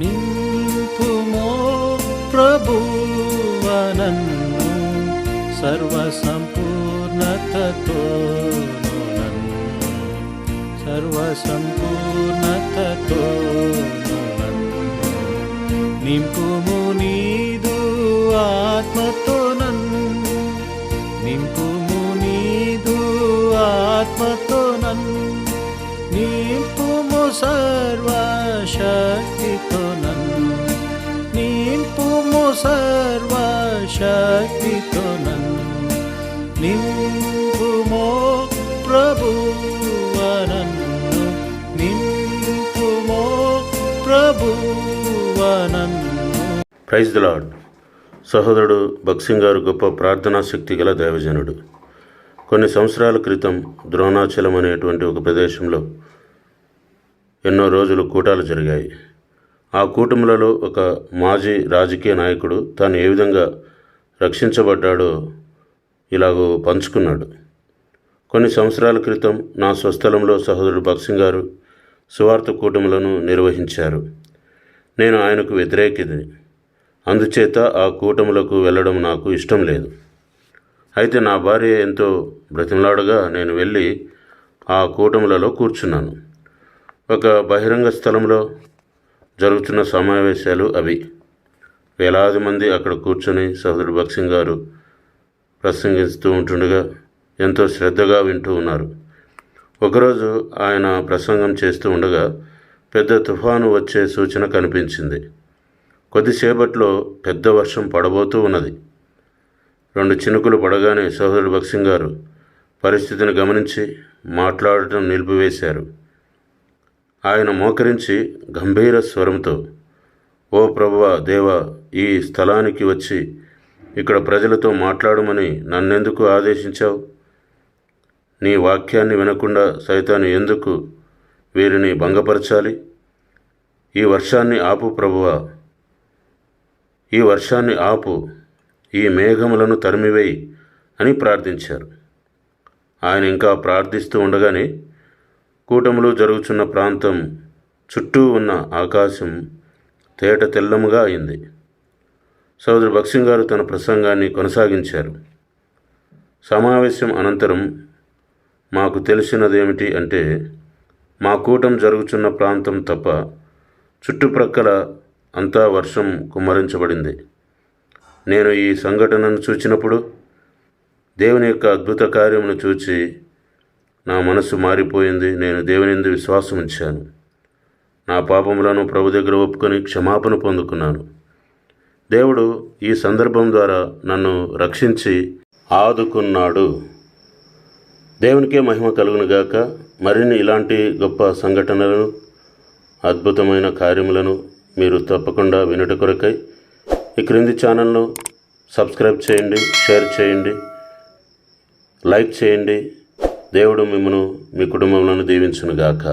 నింపుమో ప్రభువనన్ను సర్వసంపూర్ణతతో సర్వసంపూర్ణతతో నింపుము నీదు ఆత్మతో నన్ను నింపుము నీదు ఆత్మతో నన్ను నింపుము సర్వ సర్వశక్తితో నన్ను నింపుము సర్వశక్తితో నన్ను నింపుమో ప్రభువనన్ను నింపుమో ప్రభువనన్ను ప్రైజ్ ద లాడ్ సహోదరుడు భక్సింగ్ గారు గొప్ప ప్రార్థనా శక్తి గల దైవజనుడు. కొన్ని సంవత్సరాల క్రితం ద్రోణాచలం అనేటువంటి ఒక ప్రదేశంలో ఎన్నో రోజులు కూటాలు జరిగాయి. ఆ కూటములలో ఒక మాజీ రాజకీయ నాయకుడు తాను ఏ విధంగా రక్షించబడ్డాడో ఇలాగూ పంచుకున్నాడు. కొన్ని సంవత్సరాల క్రితం నా స్వస్థలంలో సహోదరుడు భక్సింగ్ గారు సువార్త కూటములను నిర్వహించారు. నేను ఆయనకు వ్యతిరేకిని. అందుచేత ఆ కూటములకు వెళ్ళడం నాకు ఇష్టం లేదు. అయితే నా భార్య ఎంతో బ్రతిమలాడగా నేను వెళ్ళి ఆ కూటములలో కూర్చున్నాను. ఒక బహిరంగ స్థలంలో జరుగుతున్న సమావేశాలు అవి. వేలాది మంది అక్కడ కూర్చొని సోదరుడు భక్సింగ్ గారు ప్రసంగిస్తూ ఉంటుండగా ఎంతో శ్రద్ధగా వింటూ ఉన్నారు. ఒకరోజు ఆయన ప్రసంగం చేస్తూ ఉండగా పెద్ద తుఫాను వచ్చే సూచన కనిపించింది. కొద్దిసేపట్లో పెద్ద వర్షం పడబోతూ ఉన్నది. రెండు చినుకులు పడగానే సోదరుడు భక్సింగ్ గారు పరిస్థితిని గమనించి మాట్లాడటం నిలిపివేశారు. ఆయన మోకరించి గంభీర స్వరంతో ఓ ప్రభువ దేవ ఈ స్థలానికి వచ్చి ఇక్కడ ప్రజలతో మాట్లాడమని నన్నెందుకు ఆదేశించావు? నీ వాక్యాన్ని వినకుండా సైతాను ఎందుకు వీరిని భంగపరచాలి? ఈ వర్షాన్ని ఆపు ప్రభువ. ఈ వర్షాన్ని ఆపు ఈ మేఘములను తరిమివేయి అని ప్రార్థించారు. ఆయన ఇంకా ప్రార్థిస్తూ ఉండగానే కూటములు జరుగుతున్న ప్రాంతం చుట్టూ ఉన్న ఆకాశం తేట తెల్లముగా అయింది. సోదరు భక్సింగ్ గారు తన ప్రసంగాన్ని కొనసాగించారు. సమావేశం అనంతరం మాకు తెలిసినదేమిటి అంటే మా కూటం జరుగుచున్న ప్రాంతం తప్ప చుట్టుప్రక్కల అంతా వర్షం కుమ్మరించబడింది. నేను ఈ సంఘటనను చూచినప్పుడు దేవుని యొక్క అద్భుత కార్యమును చూచి నా మనసు మారిపోయింది. నేను దేవునిందు విశ్వాసం ఉంచాను. నా పాపములను ప్రభు దగ్గర ఒప్పుకొని క్షమాపణ పొందుకున్నాను. దేవుడు ఈ సందర్భం ద్వారా నన్ను రక్షించి ఆదుకున్నాడు. దేవునికే మహిమ కలుగునుగాక మరిన్ని ఇలాంటి గొప్ప సంఘటనలను అద్భుతమైన కార్యములను మీరు తప్పకుండా వినుట కొరకై ఈ క్రింది ఛానల్ను సబ్స్క్రైబ్ చేయండి షేర్ చేయండి లైక్ చేయండి. దేవుడు మిమ్మను మీ కుటుంబంలో దీవించునుగాక.